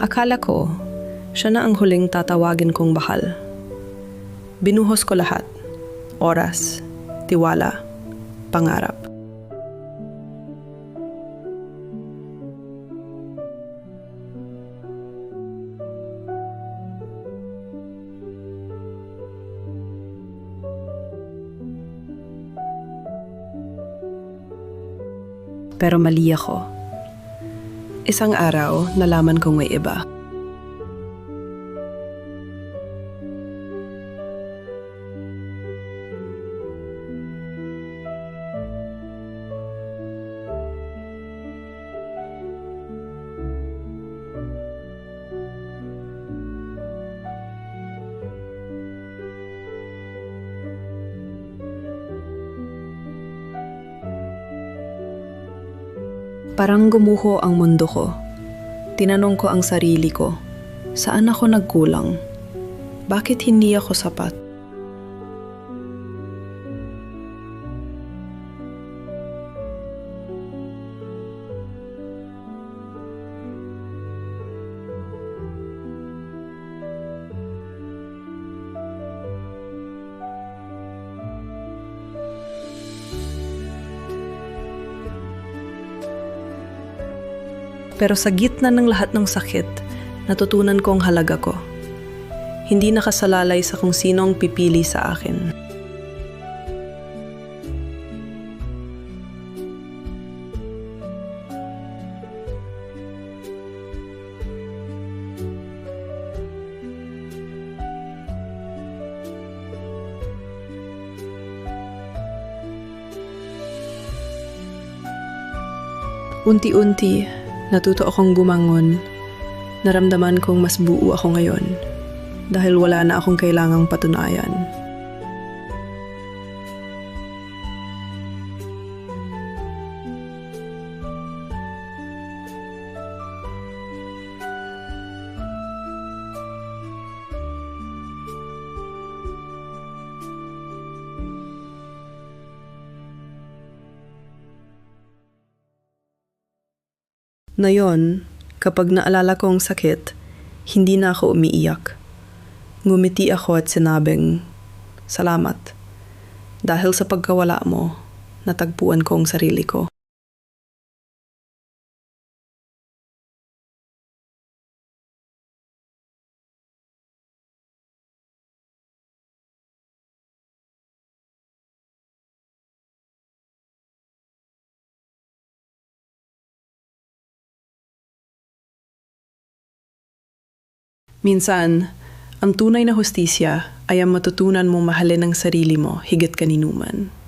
Akala ko, siya na ang huling tatawagin kong bahal. Binuhos ko lahat. Oras, tiwala, pangarap. Pero mali ako. Isang araw, nalaman kong may iba. Parang gumuho ang mundo ko. Tinanong ko ang sarili ko, saan ako nagkulang? Bakit hindi ako sapat? Pero sa gitna ng lahat ng sakit, natutunan ko ang halaga ko. Hindi nakasalalay sa kung sino ang pipili sa akin. Unti-unti, natuto akong bumangon. Naramdaman kong mas buo ako ngayon dahil wala na akong kailangang patunayan. Ngayon, kapag naalala ko ang sakit, hindi na ako umiiyak. Ngumiti ako at sinabing, Salamat. Dahil sa pagkawala mo, natagpuan ko ang sarili ko. Minsan, ang tunay na hustisya ay ang matutunan mong mahalin ang sarili mo higit kaninuman.